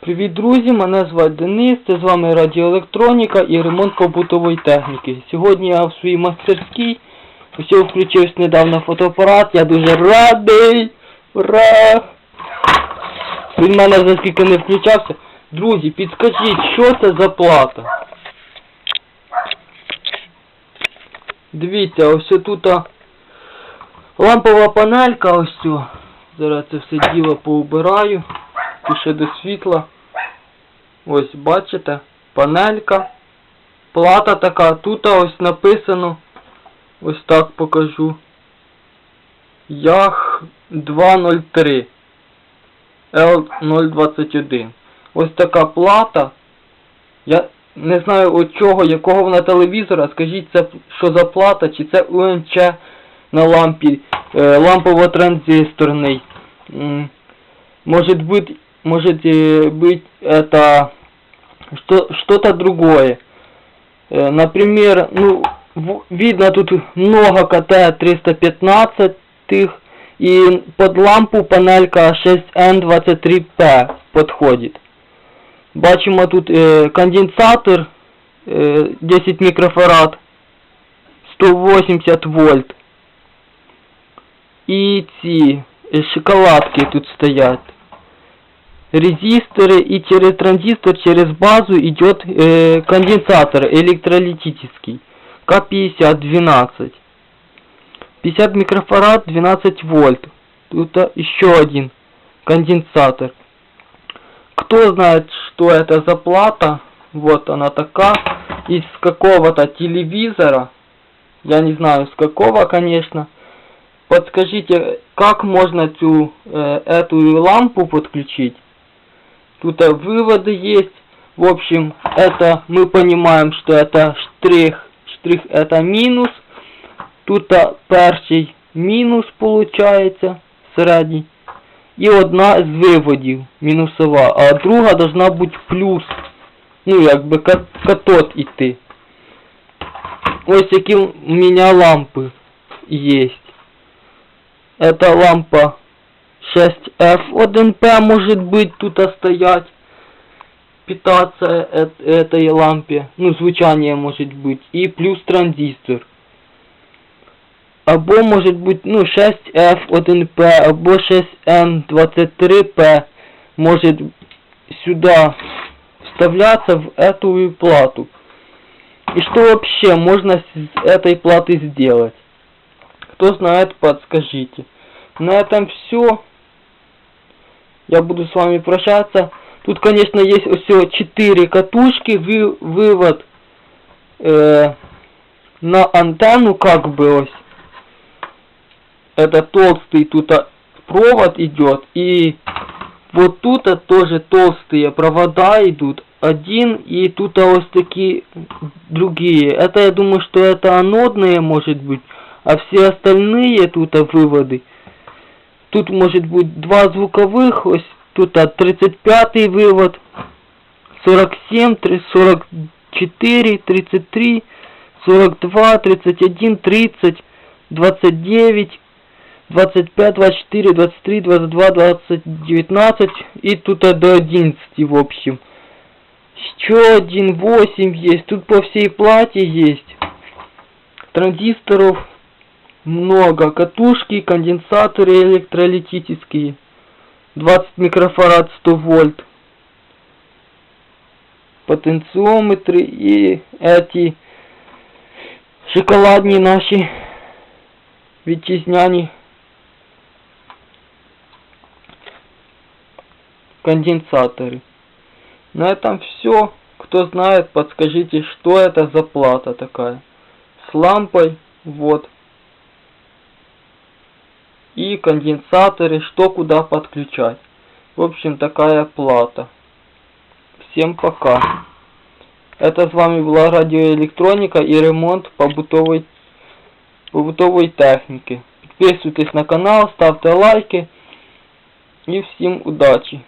Привіт, друзі! Мене звати Денис, це з вами радіоелектроніка і ремонт побутової техніки. Сьогодні я в своїй мастерській. Ось включився недавно фотоапарат, я дуже радий! Ура! Він мене за скільки не включався. Друзі, підскажіть, що це за плата? Дивіться, ось тут лампова панелька, ось. Зараз це все діло поубираю. Пише до світла. Ось бачите, панелька. Плата така. Тут ось написано. Ось так покажу. Ях 203 L021. Ось така плата. Я не знаю от чого, якого вона телевізора. Скажіть, це що за плата, чи це УМЧ на лампі, е, лампово-транзисторний. М, Может быть, может э, быть это что, что-то другое. Э, Например, ну, в- видно тут много КТ-315 и под лампу панелька 6N23P подходит. Бачимо тут е, конденсатор е, 10 мікрофарад 180 вольт. І ці е, шоколадки тут стоять. Резисторы и через транзистор, через базу идет э, конденсатор электролитический. К5012. 50 микрофарад, 12 вольт. Тут еще один конденсатор. Кто знает, что это за плата? Вот она такая. Из какого-то телевизора. Я не знаю с какого, конечно. Подскажите, как можно эту, э, эту лампу подключить? Тут э, выводы есть. В общем, это мы понимаем, что это штрих. Штрих это минус. Тут э, перший мінус получається середній. І одна з виводів мінусова, а друга должна бути плюс. Ну, якби ка- катод іти. Ось які у меня лампы есть. Это лампа 6F1P может быть тут стоять. Питаться эт- этой лампе. Ну, звучание может быть. И плюс транзистор. Або может быть, ну, 6F1P, або 6N23P может сюда вставляться в эту плату. И что вообще можно с этой платы сделать? Кто знает, подскажите. На этом все. Я буду с вами прощаться. Тут, конечно, есть всего 4 катушки, вы, вывод э, на антенну, как бы. Это толстый тут а, провод идет. И вот тут а, тоже толстые провода идут. Один и тут а, ось такие другие. Это я думаю, что это анодные может быть. А все остальные тут выводы. Тут может быть два звуковых, ось тут а, 35 вывод, 47, три- 44, 33, 42, 31, 30, 29, 25, 24, 23, 22, 20, 19 и тут до 11 в общем. Еще один 8 есть, тут по всей плате есть. Транзисторов много. Катушки, конденсаторы электролитические. 20 микрофарад 100 вольт. Потенциометры и эти шоколадні наші вітчизняні конденсаторы. На этом все. Кто знает, подскажите, что это за плата такая. С лампой, вот. И конденсаторы, что куда подключать. В общем, такая плата. Всем пока. Это с вами была радиоэлектроника и ремонт побутовой, побутовой техники. Подписывайтесь на канал, ставьте лайки. И всем удачи.